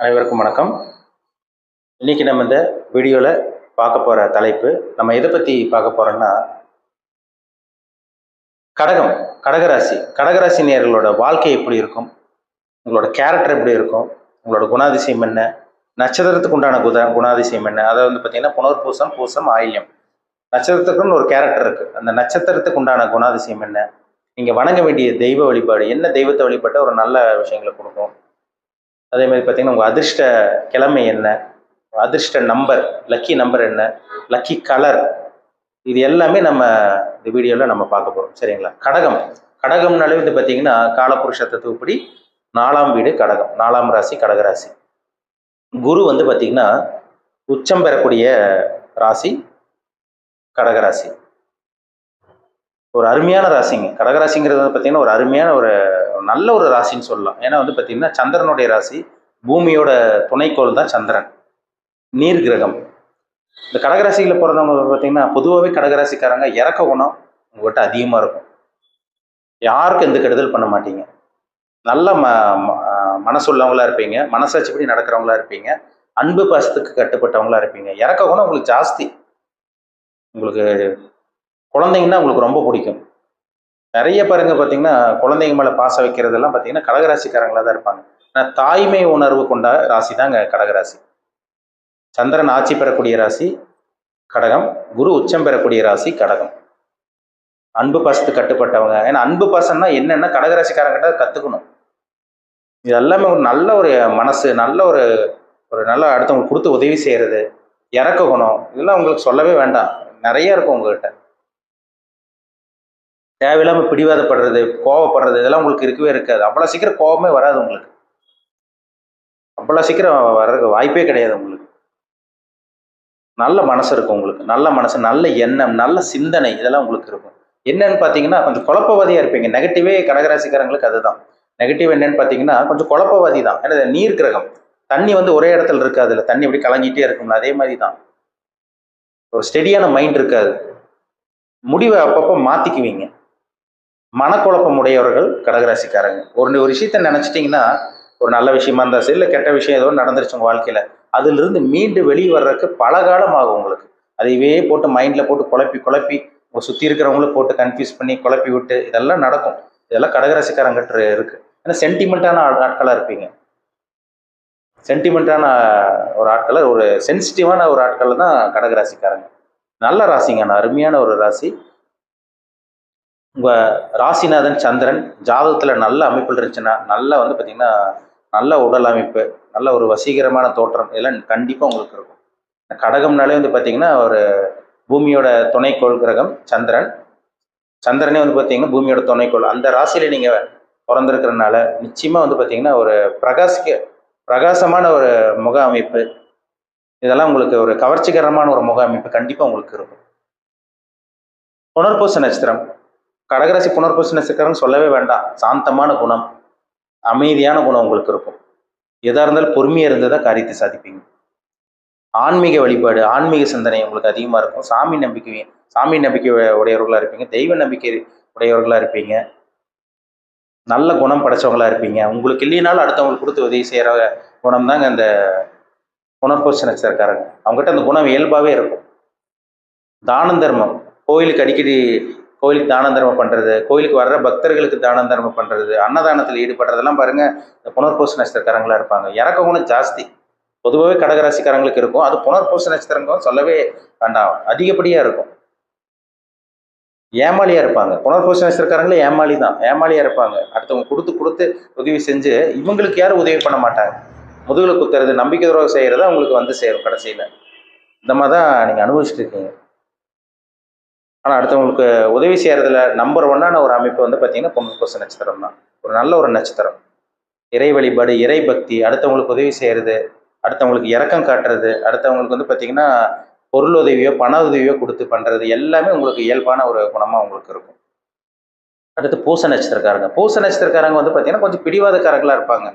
அனைவருக்கும் வணக்கம். இன்னைக்கு நம்ம இந்த வீடியோவில் பார்க்க போகிற தலைப்பு நம்ம எதை பற்றி பார்க்க போகிறோம்னா கடகம் கடகராசி. கடகராசி நேர்களோட வாழ்க்கை எப்படி இருக்கும்? உங்களோட கேரக்டர் எப்படி இருக்கும்? உங்களோட குணாதிசயம் என்ன? நட்சத்திரத்துக்கு உண்டான குத குணாதிசயம் என்ன? அதை வந்து பார்த்திங்கன்னா புனர்பூசம் பூசம் ஆயில்யம். நட்சத்திரத்துக்குன்னு ஒரு கேரக்டர் இருக்குது அந்த நட்சத்திரத்துக்கு உண்டான குணாதிசயம் என்ன? நீங்கள் வணங்க வேண்டிய தெய்வ வழிபாடு என்ன தெய்வத்தை வழிபட்டால் ஒரு நல்ல விஷயங்களை கொடுக்கும்? அதே மாதிரி பார்த்தீங்கன்னா உங்கள் அதிர்ஷ்ட கிழமை என்ன? அதிர்ஷ்ட நம்பர் லக்கி நம்பர் என்ன? லக்கி கலர் இது எல்லாமே நம்ம இந்த வீடியோவில் நம்ம பார்க்க போகிறோம் சரிங்களா? கடகம். கடகம்னாலே வந்து பார்த்தீங்கன்னா காலபுருஷ தத்துவப்படி நாலாம் வீடு கடகம். நாலாம் ராசி கடகராசி. குரு வந்து பார்த்தீங்கன்னா உச்சம் பெறக்கூடிய ராசி கடகராசி. ஒரு அருமையான ராசிங்க. கடகராசிங்கிறது வந்து பார்த்தீங்கன்னா ஒரு அருமையான ஒரு நல்ல ஒரு ராசின்னு சொல்லலாம். ஏன்னா வந்து பார்த்தீங்கன்னா சந்திரனுடைய ராசி பூமியோட துணைக்கோள் தான் சந்திரன். நீர் கிரகம். இந்த கடகராசியில் பிறந்தவங்க பார்த்தீங்கன்னா பொதுவாகவே கடகராசிக்காரங்க இறக்க குணம் உங்கள்கிட்ட அதிகமாக இருக்கும். யாருக்கும் எந்த கெடுதல் பண்ண மாட்டீங்க? நல்ல ம ம- மனசுள்ளவங்களா இருப்பீங்க. மனசாட்சிப்படி நடக்கிறவங்களா இருப்பீங்க. அன்பு பாசத்துக்கு கட்டுப்பட்டவங்களா இருப்பீங்க. இறக்க குணம் உங்களுக்கு ஜாஸ்தி. உங்களுக்கு குழந்தைங்கன்னா உங்களுக்கு ரொம்ப பிடிக்கும். நிறைய பாருங்க பார்த்தீங்கன்னா குழந்தைங்க மேலே பாசம் வைக்கிறதெல்லாம் பார்த்தீங்கன்னா கடகராசிக்காரங்களாக தான் இருப்பாங்க. ஆனால் தாய்மை உணர்வு கொண்ட ராசி தாங்க கடகராசி. சந்திரன் ஆட்சி பெறக்கூடிய ராசி கடகம். குரு உச்சம் பெறக்கூடிய ராசி கடகம். அன்பு பாசத்துக்கு கட்டுப்பட்டவங்க. ஏன்னா அன்பு பாசம்னா என்னென்னா கடகராசிக்காரங்கிட்ட கற்றுக்கணும் இது எல்லாமே ஒரு நல்ல ஒரு மனசு நல்ல ஒரு ஒரு நல்ல அடுத்தவங்களுக்கு கொடுத்து உதவி செய்கிறது இறக்க குணம் இதெல்லாம் உங்களுக்கு சொல்லவே வேண்டாம். நிறைய இருக்கும் உங்ககிட்ட. தேவையில்லாமல் பிடிவாதப்படுறது கோவப்படுறது இதெல்லாம் உங்களுக்கு இருக்கவே இருக்காது. அவ்வளோ சீக்கிரம் கோவமே வராது உங்களுக்கு. அவ்வளோ சீக்கிரம் வர்றதுக்கு வாய்ப்பே கிடையாது உங்களுக்கு. நல்ல மனசு இருக்கும் உங்களுக்கு. நல்ல மனசு நல்ல எண்ணம் நல்ல சிந்தனை இதெல்லாம் உங்களுக்கு இருக்கும். என்னன்னு பார்த்தீங்கன்னா கொஞ்சம் குழப்பவாதியாக இருப்பீங்க. நெகட்டிவே கடகராசிக்காரங்களுக்கு அதுதான். நெகட்டிவ் என்னன்னு பார்த்தீங்கன்னா கொஞ்சம் குழப்பவாதி தான். ஏன்னா நீர் கிரகம். தண்ணி வந்து ஒரே இடத்துல இருக்காது இல்லை. தண்ணி அப்படி கலங்கிட்டே இருக்கும்ல அதே மாதிரி தான் ஒரு ஸ்டெடியான மைண்ட் இருக்காது. முடிவை அப்பப்போ மாற்றிக்குவீங்க மனக்குழப்பம் உடையவர்கள் கடகராசிக்காரங்க. ஒரு ஒரு விஷயத்த நினச்சிட்டிங்கன்னா ஒரு நல்ல விஷயமா இருந்தால் சரி இல்லை கெட்ட விஷயம் ஏதோ நடந்துருச்சு உங்கள் வாழ்க்கையில் அதுலேருந்து மீண்டு வெளியே வர்றதுக்கு பல காலம் ஆகும் உங்களுக்கு. அதையவே போட்டு மைண்டில் போட்டு குழப்பி குழப்பி உங்கள் சுற்றி இருக்கிறவங்களும் போட்டு கன்ஃபியூஸ் பண்ணி குழப்பி விட்டு இதெல்லாம் நடக்கும். இதெல்லாம் கடகராசிக்காரங்கிட்ட இருக்குது ஏன்னா சென்டிமெண்ட்டான ஆட்களாக இருப்பீங்க. சென்டிமெண்ட்டான ஒரு ஆட்களை ஒரு சென்சிட்டிவான ஒரு ஆட்களை தான் கடகராசிக்காரங்க. நல்ல ராசிங்க. நான் அருமையான ஒரு ராசி. உங்கள் ராசிநாதன் சந்திரன் ஜாதகத்தில் நல்ல அமைப்பில் இருந்துச்சுன்னா நல்ல வந்து பார்த்திங்கன்னா நல்ல உடல் அமைப்பு நல்ல ஒரு வசீகரமான தோற்றம் இதெல்லாம் கண்டிப்பாக உங்களுக்கு இருக்கும். கடகம்னாலே வந்து பார்த்திங்கன்னா ஒரு பூமியோட துணைக்கோள் கிரகம் சந்திரன். சந்திரனே வந்து பார்த்தீங்கன்னா பூமியோட துணைக்கோள். அந்த ராசியில் நீங்கள் பிறந்திருக்கிறதுனால நிச்சயமாக வந்து பார்த்திங்கன்னா ஒரு பிரகாசிக்க பிரகாசமான ஒரு முக அமைப்பு. இதெல்லாம் உங்களுக்கு ஒரு கவர்ச்சிகரமான ஒரு முக அமைப்பு கண்டிப்பாக உங்களுக்கு இருக்கும். புனர்பூச நட்சத்திரம். கடகராசி புனர்பூச சொல்லவே வேண்டாம். சாந்தமான குணம் அமைதியான குணம் உங்களுக்கு இருக்கும். எதாக இருந்தாலும் பொறுமையாக இருந்து தான் காரியத்தை சாதிப்பீங்க. ஆன்மீக வழிபாடு ஆன்மீக சிந்தனை உங்களுக்கு அதிகமாக இருக்கும். சாமி நம்பிக்கை சாமி நம்பிக்கை உடையவர்களாக இருப்பீங்க. தெய்வ நம்பிக்கை உடையவர்களாக இருப்பீங்க. நல்ல குணம் படைச்சவங்களா இருப்பீங்க. உங்களுக்கு இல்லைனாலும் அடுத்தவங்களுக்கு கொடுத்து உதவி செய்கிற குணம் தாங்க அந்த புனர்பூச நட்சத்திரக்காரங்க அவங்ககிட்ட அந்த குணம் இயல்பாகவே இருக்கும். தானம் தர்மம். கோயிலுக்கு அடிக்கடி கோயிலுக்கு தான தர்மம் பண்ணுறது கோயிலுக்கு வர்ற பக்தர்களுக்கு தானம் தர்மம் பண்ணுறது அன்னதானத்தில் ஈடுபடுறதெல்லாம் பாருங்கள் இந்த புனர்பூச நட்சத்திரக்காரங்களாக இருப்பாங்க. இறக்க குணம் ஜாஸ்தி. பொதுவாகவே கடகராசிக்காரங்களுக்கு இருக்கும். அது புனர்பூச நட்சத்திரங்களும் சொல்லவே வேண்டாம். அதிகப்படியாக இருக்கும். ஏமாளியாக இருப்பாங்க. புனர்பூச நட்சத்திரக்காரங்களே ஏமாளி தான் ஏமாளியாக இருப்பாங்க. அடுத்தவங்க கொடுத்து கொடுத்து உதவி செஞ்சு இவங்களுக்கு யாரும் உதவி பண்ண மாட்டாங்க. முதுகில் குத்துறது நம்பிக்கை துரோகம் செய்கிறது அவங்களுக்கு வந்து சேரும் கடைசியில். இந்த மாதிரி தான் நீங்கள் அனுபவிச்சுட்டு இருக்கீங்க. ஆனால் அடுத்தவங்களுக்கு உதவி செய்கிறதுல நம்பர் ஒன்னான ஒரு அமைப்பு வந்து பார்த்தீங்கன்னா புனர்பூச நட்சத்திரம் தான். ஒரு நல்ல ஒரு நட்சத்திரம். இறை வழிபாடு இறை பக்தி அடுத்தவங்களுக்கு உதவி செய்கிறது அடுத்தவங்களுக்கு இறக்கம் காட்டுறது அடுத்தவங்களுக்கு வந்து பார்த்தீங்கன்னா பொருள் உதவியோ பண உதவியோ கொடுத்து பண்ணுறது எல்லாமே உங்களுக்கு இயல்பான ஒரு குணமாக உங்களுக்கு இருக்கும். அடுத்து பூச நட்சத்திரக்காரங்க. பூச நட்சத்திரக்காரங்க வந்து பார்த்தீங்கன்னா கொஞ்சம் பிடிவாதக்காரங்களாக இருப்பாங்க.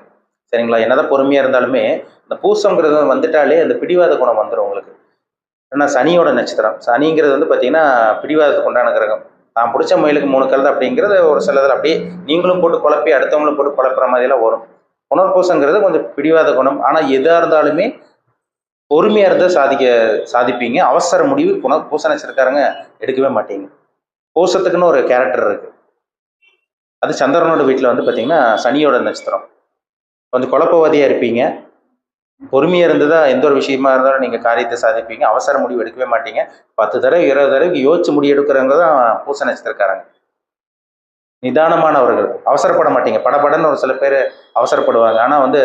சரிங்களா? என்னதான் பொறுமையாக இருந்தாலுமே இந்த பூசங்கிறது வந்துட்டாலே அந்த பிடிவாத குணம் வந்துடும் உங்களுக்கு. ஏன்னா சனியோட நட்சத்திரம். சனிங்கிறது வந்து பார்த்தீங்கன்னா பிடிவாதத்துக்கு உண்டான கிரகம். நான் பிடிச்ச மயிலுக்கு மூணு கழுது அப்படிங்கிறது ஒரு சிலதில் அப்படியே நீங்களும் போட்டு குழப்பி அடுத்தவங்களும் போட்டு குழப்புற மாதிரிலாம் வரும். புனர்பூசங்கிறது கொஞ்சம் பிடிவாத குணம். ஆனால் எதாக இருந்தாலுமே பொறுமையாக இருந்தால் சாதிக்க சாதிப்பீங்க. அவசர முடிவு புனர் பூச நட்சத்திரக்காரங்க எடுக்கவே மாட்டீங்க. பூசத்துக்குன்னு ஒரு கேரக்டர் இருக்குது அது சந்திரனோட வீட்டில் வந்து பார்த்தீங்கன்னா சனியோட நட்சத்திரம். கொஞ்சம் குழப்பவாதியாக இருப்பீங்க. பொறுமையாக இருந்ததா? எந்த ஒரு விஷயமா இருந்தாலும் நீங்கள் காரியத்தை சாதிப்பீங்க. அவசர முடிவு எடுக்கவே மாட்டீங்க. பத்து தடவை இருபது தடவைக்கு யோசிச்சு முடிவு எடுக்கிறவங்க தான் பூச நட்சத்திரக்காரங்க. நிதானமானவர்கள். அவசரப்பட மாட்டீங்க. படபடன்னு ஒரு சில பேர் அவசரப்படுவாங்க. ஆனால் வந்து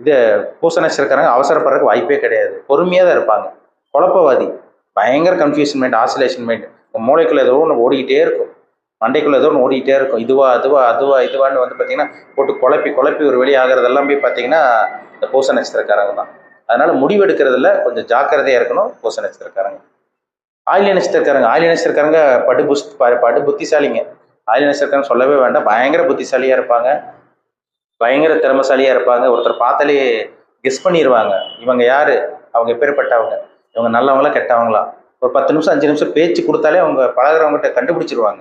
இது பூச நட்சத்திரக்காரங்க அவசரப்படுறதுக்கு வாய்ப்பே கிடையாது. பொறுமையாக தான் இருப்பாங்க. குழப்பவாதி. பயங்கர கன்ஃபியூஷன் மைண்ட் ஆசிலேஷன் மைண்ட் மூளைக்குள்ள ஏதோ ஒன்று ஓடிக்கிட்டே இருக்கும். மண்டைக்குள்ள ஏதோ ஒன்று ஓடிக்கிட்டே இருக்கும். இதுவா அதுவா அதுவா இதுவான்னு வந்து பார்த்தீங்கன்னா போட்டு குழப்பி குழப்பி ஒரு வெளி ஆகிறதெல்லாம் போய் பார்த்தீங்கன்னா இந்த பூச நட்சத்திரக்காரங்க தான். அதனால முடிவெடுக்கிறதுல கொஞ்சம் ஜாக்கிரதையாக இருக்கணும் பூச நட்சத்திரக்காரங்க ஆயில நட்சத்திரக்காரங்க ஆயில நட்சத்திரக்காரங்க படு புஸ் படு புத்திசாலிங்க. ஆயில நட்சத்திரக்காரங்க சொல்லவே வேண்டாம். பயங்கர புத்திசாலியாக இருப்பாங்க. பயங்கர திறமைசாலியாக இருப்பாங்க. ஒருத்தர் பார்த்தாலே கெஸ் பண்ணிடுவாங்க இவங்க யார்? அவங்க எப்பேற்பட்டவங்க? இவங்க நல்லவங்களா கெட்டவங்களா? ஒரு பத்து நிமிஷம் அஞ்சு நிமிஷம் பேச்சு கொடுத்தாலே அவங்க பழகிறவங்ககிட்ட கண்டுபிடிச்சிருவாங்க.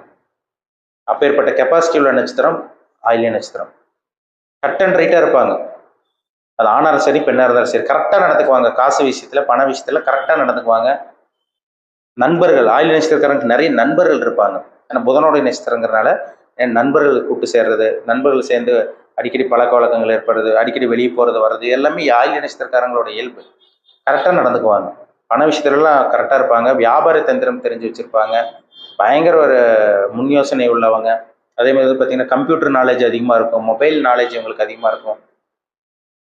அப்பேற்பட்ட கெப்பாசிட்டி உள்ள நட்சத்திரம் ஆயிலிய நட்சத்திரம். கட் அண்ட் ரைட்டாக இருப்பாங்க. அது ஆணாக இருந்தாலும் சரி பெண்ணாக இருந்தாலும் சரி கரெக்டாக நடந்துக்குவாங்க. காசு விஷயத்தில் பண விஷயத்தில் கரெக்டாக நடந்துக்குவாங்க. நண்பர்கள் ஆயில் நட்சத்திரக்காரங்களுக்கு நிறைய நண்பர்கள் இருப்பாங்க. ஏன்னா புதனோடைய நட்சத்திரங்கிறனால என் நண்பர்கள் கூப்பிட்டு சேர்றது நண்பர்கள் சேர்ந்து அடிக்கடி பழக்க வழக்கங்கள் ஏற்படுறது அடிக்கடி வெளியே போகிறது வர்றது எல்லாமே ஆயில் நட்சத்திரக்காரங்களோட இயல்பு. கரெக்டாக நடந்துக்குவாங்க. பண விஷயத்துலலாம் கரெக்டாக இருப்பாங்க. வியாபார தந்திரம் தெரிஞ்சு வச்சுருப்பாங்க. பயங்கர ஒரு முன் யோசனை உள்ளவங்க. அதே மாதிரி வந்து பார்த்தீங்கன்னா கம்ப்யூட்டர் நாலேஜ் அதிகமாக இருக்கும். மொபைல் நாலேஜ் உங்களுக்கு அதிகமாக இருக்கும்.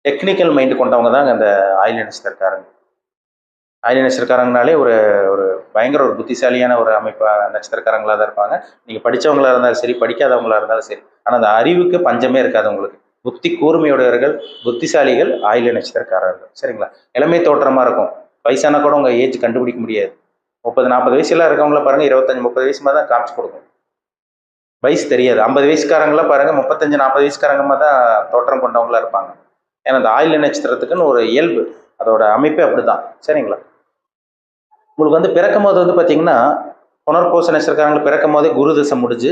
டெக்னிக்கல் மைண்டு கொண்டவங்க தான் அந்த ஆயுள் நட்சத்திரக்காரங்க ஆயில் நட்சத்திரக்காரங்கனாலே ஒரு ஒரு பயங்கர ஒரு புத்திசாலியான ஒரு அமைப்பாக நட்சத்திரக்காரங்களாக தான் இருப்பாங்க. நீங்கள் படித்தவங்களாக இருந்தாலும் சரி படிக்காதவங்களா இருந்தாலும் சரி. ஆனால் அந்த அறிவுக்கு பஞ்சமே இருக்காது உங்களுக்கு. புத்தி கூர்மையுடையவர்கள் புத்திசாலிகள் ஆயில் நட்சத்திரக்காரர்கள் சரிங்களா? இளமை தோற்றமாக இருக்கும். வயசான கூட உங்கள் ஏஜ் கண்டுபிடிக்க முடியாது. முப்பது நாற்பது வயசுலாம் இருக்கவங்கள பாருங்க இருபத்தஞ்சு முப்பது வயசு மாதிரி தான் காமிச்சு கொடுக்கும். வயசு தெரியாது. ஐம்பது வயசுக்காரங்கள பாருங்க முப்பத்தஞ்சு நாற்பது வயசுக்காரங்க மாதிரி தான் தோற்றம் கொண்டவங்களா இருப்பாங்க. ஏன்னா அந்த ஆயுள் நட்சத்திரத்துக்குன்னு ஒரு இயல்பு. அதோட அமைப்பே அப்படிதான். சரிங்களா? உங்களுக்கு வந்து பிறக்கும் போது வந்து பார்த்தீங்கன்னா புனர்பூச நட்சத்திரக்காரங்களுக்கு பிறக்கும் போதே குரு திசை முடிஞ்சு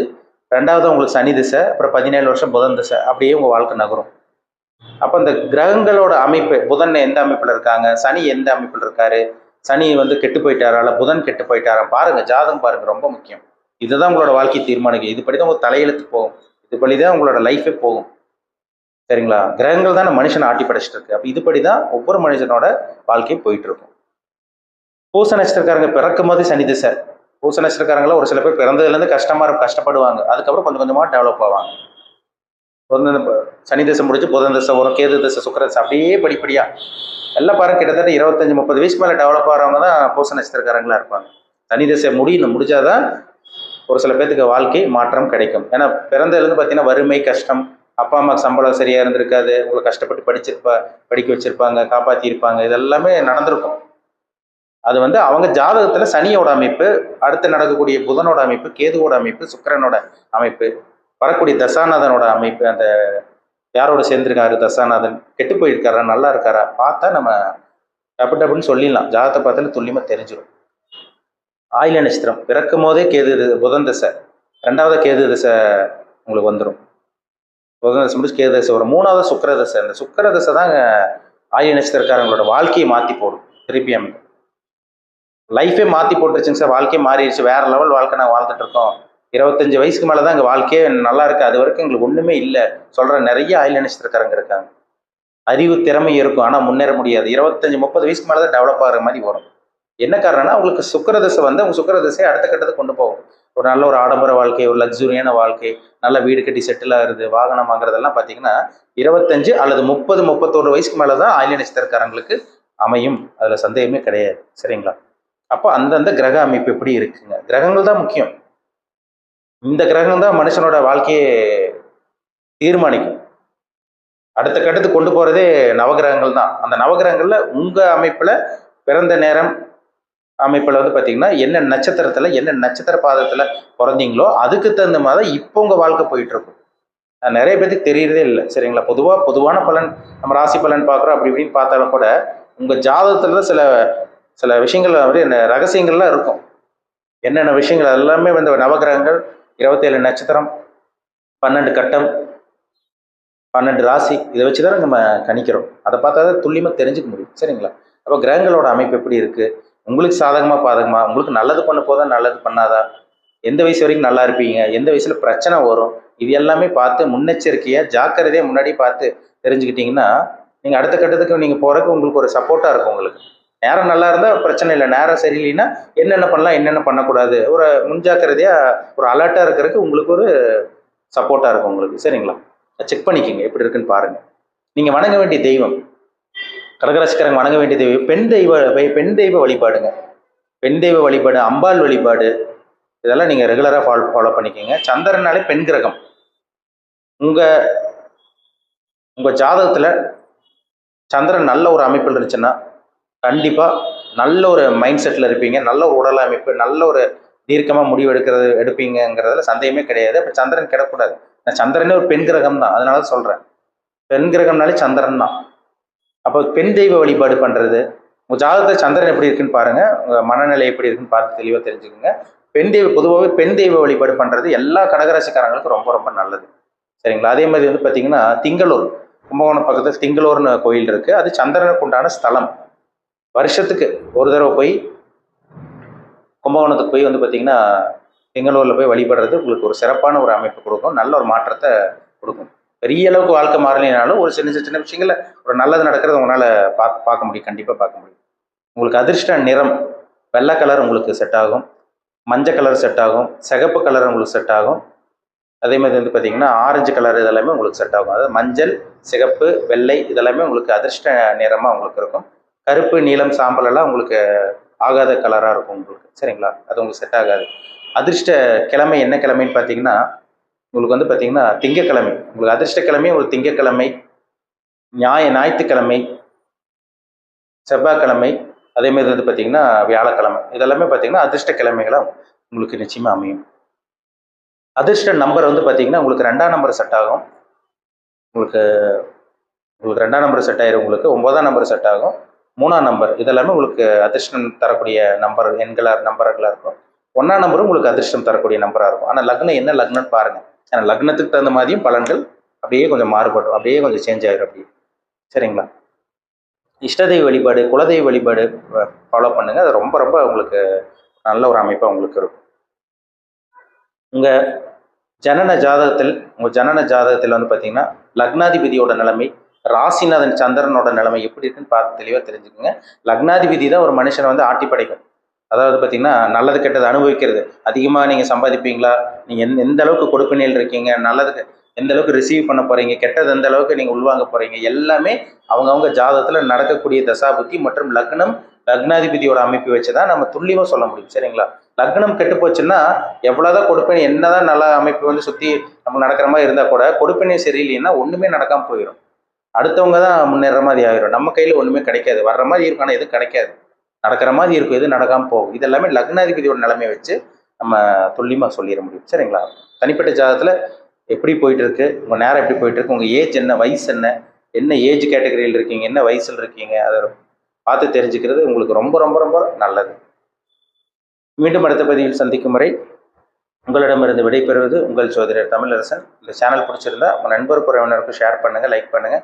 ரெண்டாவது உங்களுக்கு சனி திசை அப்புறம் பதினேழு வருஷம் புதன் திசை அப்படியே உங்கள் வாழ்க்கை நகரும். அப்போ இந்த கிரகங்களோட அமைப்பு புதன் எந்த அமைப்பில் இருக்காங்க சனி எந்த அமைப்பில் இருக்காரு சனி வந்து கெட்டு போயிட்டாரா இல்லை புதன் கெட்டு போயிட்டாரா பாருங்க ஜாதகம் பாருங்க ரொம்ப முக்கியம். இதுதான் உங்களோட வாழ்க்கை தீர்மானிக்கும் இதுபடி தான் உங்க தலையெழுத்து போகும். இதுபடி தான் உங்களோட லைஃபே போகும். சரிங்களா? கிரகங்கள் தான் மனுஷனை ஆட்டி படைச்சிட்டு இருக்கு அப்போ இதுபடி தான் ஒவ்வொரு மனுஷனோட வாழ்க்கையும் போயிட்டு இருக்கும் பூச நட்சத்திரக்காரங்க பிறக்கும் போது சனி திசை. பூச நட்சத்திரக்காரங்கள ஒரு சில பேர் பிறந்ததுலேருந்து கஷ்டமா இருக்கும் கஷ்டப்படுவாங்க. அதுக்கப்புறம் கொஞ்சம் கொஞ்சமாக டெவலப் ஆவாங்க. சனி தசை முடிஞ்சு புதன் தசை வரும் கேது தசை சுக்கிர அப்படியே படிப்படியாக எல்லாம் பாருங்க கிட்டத்தட்ட இருபத்தஞ்சி முப்பது வயசுக்கு மேலே டெவலப் ஆகிறவங்க தான் பூச நட்சத்திரக்காரங்களாக இருப்பாங்க. சனி தசை முடியணும் முடிஞ்சாதான் ஒரு சில பேர்த்துக்கு வாழ்க்கை மாற்றம் கிடைக்கும். ஏன்னா பிறந்ததுலேருந்து பார்த்தீங்கன்னா வறுமை கஷ்டம் அப்பா அம்மா சம்பளம் சரியாக இருந்திருக்காது உங்களை கஷ்டப்பட்டு படிச்சிருப்பா படிக்க வச்சிருப்பாங்க காப்பாற்றியிருப்பாங்க இதெல்லாமே நடந்திருக்கும். அது வந்து அவங்க ஜாதகத்தில் சனியோட அமைப்பு அடுத்து நடக்கக்கூடிய புதனோட அமைப்பு கேதுவோட அமைப்பு சுக்கிரனோட அமைப்பு வரக்கூடிய தசாநாதனோட அமைப்பு அந்த யாரோட சேர்ந்துருக்காரு? தசாநாதன். கெட்டு போயிருக்காரா? நல்லா இருக்காரா? பார்த்தா நம்ம டப்பு டப்புன்னு சொல்லிடலாம். ஜாதகத்தை பார்த்தாலே துல்லியமாக தெரிஞ்சிடும் ஆயில நட்சத்திரம். பிறக்கும் போதே கேது புதன் தசை. ரெண்டாவது கேது தசை உங்களுக்கு வந்துடும் புதன் தசை முடிச்சு கேது தசை வரும். மூணாவது சுக்கர தசை. இந்த சுக்கர தசை தான் ஆயில நட்சத்திரக்காரங்களோட வாழ்க்கையை மாற்றி போடும். திருப்பி அமைக்கும். லைஃபே மாற்றி போட்டுருச்சுங்க சார். வாழ்க்கையே மாறிடுச்சு. வேற லெவல் வாழ்க்கை நாங்கள் வாழ்ந்துட்டு இருக்கோம். இருபத்தஞ்சு வயசுக்கு மேலே தான் எங்கள் வாழ்க்கையே நல்லா இருக்குது அது வரைக்கும் எங்களுக்கு ஒன்றுமே இல்லை. சொல்கிற நிறைய ஆயில நட்சத்திரக்காரங்க இருக்காங்க. அறிவு திறமை இருக்கும் ஆனால் முன்னேற முடியாது. இருபத்தஞ்சி முப்பது வயசுக்கு மேலே தான் டெவலப் ஆகிற மாதிரி வரும். என்ன காரணம்னா உங்களுக்கு சுக்கரதசை வந்து அவங்க சுக்கரதசையை அடுத்த கட்டத்துக்கு கொண்டு போகும். ஒரு நல்ல ஒரு ஆடம்பர வாழ்க்கை ஒரு லக்ஸுரியான வாழ்க்கை நல்ல வீடு கட்டி செட்டில் ஆகுறது வாகனம் வாங்குறதெல்லாம் பார்த்தீங்கன்னா இருபத்தஞ்சு அல்லது முப்பது முப்பத்தோரு வயசுக்கு மேலே தான் ஆயில நட்சத்திரக்காரங்களுக்கு அமையும். அதில் சந்தேகமே கிடையாது. சரிங்களா? அப்போ அந்தந்த கிரக அமைப்பு எப்படி இருக்குங்க? கிரகங்கள் தான் முக்கியம். இந்த கிரகம் தான் மனுஷனோட வாழ்க்கையை தீர்மானிக்கும். அடுத்த கட்டத்துக்கு கொண்டு போகிறதே நவகிரகங்கள் தான். அந்த நவகிரகங்களில் உங்கள் அமைப்பில் பிறந்த நேரம் அமைப்பில் வந்து பார்த்தீங்கன்னா என்ன நட்சத்திரத்தில் என்ன நட்சத்திர பாதத்தில் பிறந்தீங்களோ அதுக்கு தகுந்த மாதிரி தான் இப்போ உங்கள் வாழ்க்கை போயிட்டுருக்கும். நிறைய பேருக்கு தெரியறதே இல்லை. சரிங்களா? பொதுவாக பொதுவான பலன் நம்ம ராசி பலன் பார்க்குறோம் அப்படி இப்படின்னு பார்த்தாலும் கூட உங்கள் ஜாதகத்தில் தான் சில சில விஷயங்கள் வந்து என்ன ரகசியங்கள்லாம் இருக்கும். என்னென்ன விஷயங்கள் எல்லாமே வந்து நவகிரகங்கள் இருபத்தேழு நட்சத்திரம் பன்னெண்டு கட்டம் பன்னெண்டு ராசி. இதை வச்சு தான் நம்ம கணிக்கிறோம். அதை பார்த்தா தான் துல்லியமாக தெரிஞ்சுக்க முடியும். சரிங்களா? அப்போ கிரகங்களோட அமைப்பு எப்படி இருக்குது உங்களுக்கு சாதகமாக பாதகமாக உங்களுக்கு நல்லது பண்ண போதா நல்லது பண்ணாதா? எந்த வயசு வரைக்கும் நல்லா இருப்பீங்க? எந்த வயசில் பிரச்சனை வரும்? இது எல்லாமே பார்த்து முன்னெச்சரிக்கையாக ஜாக்கிரதையாக முன்னாடி பார்த்து தெரிஞ்சுக்கிட்டிங்கன்னா நீங்கள் அடுத்த கட்டத்துக்கு நீங்கள் போகிறதுக்கு உங்களுக்கு ஒரு சப்போர்ட்டாக இருக்கும் உங்களுக்கு. நேரம் நல்லா இருந்தால் பிரச்சனை இல்லை. நேரம் சரியில்லைன்னா என்னென்ன பண்ணலாம் என்னென்ன பண்ணக்கூடாது? ஒரு முன்ஜாக்கிரதையாக ஒரு அலர்ட்டாக இருக்கிறதுக்கு உங்களுக்கு ஒரு சப்போர்ட்டாக இருக்கும் உங்களுக்கு. சரிங்களா? செக் பண்ணிக்கோங்க. எப்படி இருக்குன்னு பாருங்கள் நீங்கள் வணங்க வேண்டிய தெய்வம். கடகராசிக்காரங்க வணங்க வேண்டிய தெய்வம். பெண் தெய்வ பெண் தெய்வ வழிபாடுங்க. பெண் தெய்வ வழிபாடு அம்பாள் வழிபாடு இதெல்லாம் நீங்கள் ரெகுலராக ஃபாலோ ஃபாலோ பண்ணிக்கோங்க. சந்திரனாலே பெண் கிரகம். உங்கள் உங்கள் ஜாதகத்தில் சந்திரன் நல்ல ஒரு அமைப்பில் இருந்துச்சுன்னா கண்டிப்பாக நல்ல ஒரு மைண்ட் செட்டில் இருப்பீங்க. நல்ல ஒரு உடல் அமைப்பு நல்ல ஒரு தீர்க்கமாக முடிவு எடுக்கிறது எடுப்பீங்கிறதுல சந்தேகமே கிடையாது. இப்போ சந்திரன் கிடக்கூடாது நான் சந்திரனே ஒரு பெண் கிரகம் தான். அதனால தான் சொல்கிறேன் பெண் கிரகம்னாலே சந்திரன் தான். அப்போ பெண் தெய்வ வழிபாடு பண்ணுறது உங்கள் ஜாதகத்தில் சந்திரன் எப்படி இருக்குன்னு பாருங்கள் உங்கள் மனநிலை எப்படி இருக்குன்னு பார்த்து தெளிவாக தெரிஞ்சுக்கோங்க. பெண் தெய்வ பொதுவாகவே பெண் தெய்வ வழிபாடு பண்ணுறது எல்லா கடகராசிக்காரங்களுக்கும் ரொம்ப ரொம்ப நல்லது. சரிங்களா? அதே மாதிரி வந்து பார்த்தீங்கன்னா திங்களூர். கும்பகோணம் பக்கத்தில் திங்களூர்னு கோயில் இருக்குது அது சந்திரனுக்கு உண்டான ஸ்தலம். வருஷத்துக்கு ஒரு தடவை போய் கும்பகோணத்துக்கு போய் வந்து பார்த்தீங்கன்னா பெங்களூரில் போய் வழிபடுறது உங்களுக்கு ஒரு சிறப்பான ஒரு அமைப்பு கொடுக்கும். நல்ல ஒரு மாற்றத்தை கொடுக்கும். பெரிய அளவுக்கு வாழ்க்கை மாறலினாலும் ஒரு சின்ன சின்ன சின்ன விஷயங்கள ஒரு நல்லது நடக்கிறது உங்களால் பார்க்க பார்க்க முடியும். கண்டிப்பாக பார்க்க முடியும். உங்களுக்கு அதிர்ஷ்ட நிறம் வெள்ளை கலர் உங்களுக்கு செட் ஆகும். மஞ்சள் கலர் செட் ஆகும். சிகப்பு கலர் உங்களுக்கு செட் ஆகும். அதே மாதிரி வந்து பார்த்தீங்கன்னா ஆரஞ்சு கலர் இதெல்லாமே உங்களுக்கு செட் ஆகும். அதாவது மஞ்சள் சிகப்பு வெள்ளை இதெல்லாமே உங்களுக்கு அதிர்ஷ்ட நிறமாக உங்களுக்கு இருக்கும். கருப்பு நீளம் சாம்பல் எல்லாம் உங்களுக்கு ஆகாத கலராக இருக்கும் உங்களுக்கு. சரிங்களா? அது உங்களுக்கு செட் ஆகாது. அதிர்ஷ்ட கிழமை என்ன கிழமைன்னு பார்த்தீங்கன்னா உங்களுக்கு வந்து பார்த்தீங்கன்னா திங்கக்கிழமை. உங்களுக்கு அதிர்ஷ்ட கிழமை உங்களுக்கு திங்கக்கிழமை ஞாய ஞாயிற்றுக்கிழமை செவ்வாய்க்கிழமை அதே மாதிரி வந்து பார்த்தீங்கன்னா வியாழக்கிழமை. இதெல்லாமே பார்த்தீங்கன்னா அதிர்ஷ்ட கிழமைகளாக உங்களுக்கு நிச்சயமாக அமையும். அதிர்ஷ்ட நம்பர் வந்து பார்த்தீங்கன்னா உங்களுக்கு ரெண்டாம் நம்பர் செட் ஆகும். உங்களுக்கு உங்களுக்கு ரெண்டாம் நம்பர் செட் ஆயிரும். உங்களுக்கு ஒன்பதாம் நம்பர் செட் ஆகும். மூணாம் நம்பர் இதெல்லாமே உங்களுக்கு அதிர்ஷ்டம் தரக்கூடிய நம்பர் எண்களாக நம்பர்களாக இருக்கும். ஒன்றாம் நம்பரும் உங்களுக்கு அதிர்ஷ்டம் தரக்கூடிய நம்பராக இருக்கும். ஆனால் லக்னம் என்ன லக்னம்னு பாருங்கள் ஏன்னா லக்னத்துக்கு தகுந்த மாதிரியும் பலன்கள் அப்படியே கொஞ்சம் மாறுபடும். அப்படியே கொஞ்சம் சேஞ்ச் ஆகிடும் அப்படியே. சரிங்களா? இஷ்டதெய்வ வழிபாடு குலதெய்வ வழிபாடு ஃபாலோ பண்ணுங்கள் அது ரொம்ப ரொம்ப உங்களுக்கு நல்ல ஒரு அமைப்பாக உங்களுக்கு இருக்கும். உங்கள் ஜனன ஜாதகத்தில் உங்கள் ஜனன ஜாதகத்தில் வந்து பார்த்தீங்கன்னா லக்னாதிபதியோட நிலைமை ராசிநாதன் சந்திரனோட நிலைமை எப்படி இருக்குன்னு பார்த்து தெளிவாக தெரிஞ்சுக்கோங்க. லக்னாதிபதி தான் ஒரு மனுஷனை வந்து ஆட்டி படைக்கும். அதாவது பார்த்தீங்கன்னா நல்லது கெட்டது அனுபவிக்கிறது. அதிகமாக நீங்கள் சம்பாதிப்பீங்களா? நீங்கள் எந்த எந்த அளவுக்கு கொடுப்பினையில் இருக்கீங்க? நல்லதுக்கு எந்த அளவுக்கு ரிசீவ் பண்ண போகிறீங்க கெட்டது எந்த அளவுக்கு நீங்கள் உள்வாங்க போகிறீங்க எல்லாமே அவங்கவுங்க ஜாதகத்தில் நடக்கக்கூடிய தசாபுத்தி மற்றும் லக்னம் லக்னாதிபதியோட அமைப்பு வச்சு தான் நம்ம துல்லியமாக சொல்ல முடியும். சரிங்களா? லக்னம் கெட்டு போச்சுன்னா எவ்வளோதான் கொடுப்பேன் என்னதான் நல்ல அமைப்பு வந்து சுற்றி நம்ம நடக்கிற மாதிரி இருந்தால் கூட கொடுப்பினை சரியில்லைன்னா ஒன்றுமே நடக்காமல் போயிடும் அடுத்தவங்க தான் முன்னேற மாதிரி ஆயிரும். நம்ம கையில் ஒன்றுமே கிடைக்காது. வர்ற மாதிரி இருக்கும் ஆனால் எதுவும் கிடைக்காது. நடக்கிற மாதிரி இருக்கும் எதுவும் நடக்காமல் போகும். இது எல்லாமே லக்னாதிபதியோட நிலைமையை வச்சு நம்ம துல்லியமாக சொல்லிட முடியும். சரிங்களா? தனிப்பட்ட ஜாதகத்தில் எப்படி போயிட்டு இருக்கு? உங்கள் நேரம் எப்படி போயிட்டு இருக்கு? உங்கள் ஏஜ் என்ன? வயசு என்ன? என்ன ஏஜ் கேட்டகரியில் இருக்கீங்க? என்ன வயசில் இருக்கீங்க? அதை பார்த்து தெரிஞ்சுக்கிறது உங்களுக்கு ரொம்ப ரொம்ப ரொம்ப நல்லது. மீண்டும் அடுத்த பதிவில் சந்திக்கும் முறை உங்களிடமிருந்து விடைபெறுவது உங்கள் சோதரர் தமிழரசன். இந்த சேனல் பிடிச்சிருந்தா உங்கள் நண்பர் உறவினருக்கும் ஷேர் பண்ணுங்கள் லைக் பண்ணுங்கள்